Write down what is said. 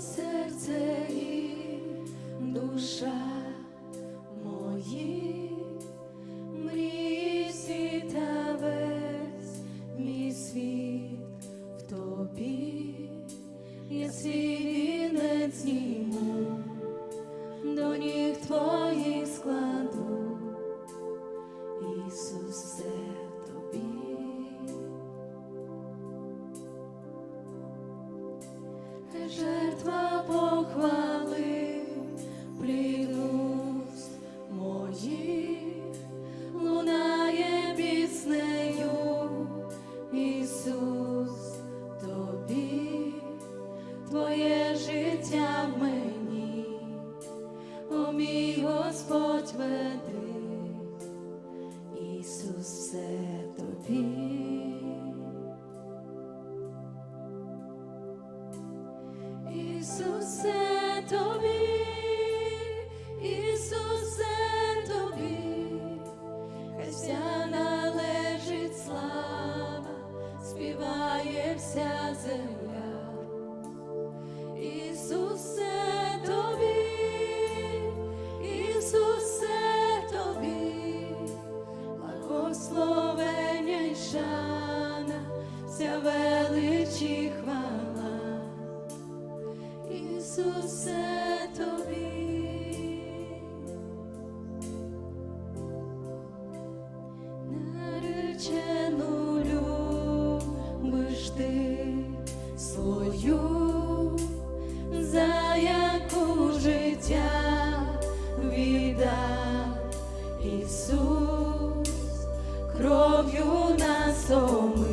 серце і душа. Ісусе тобі. наречену любиш ти свою, за яку життя віддав Ісус кров'ю на сому.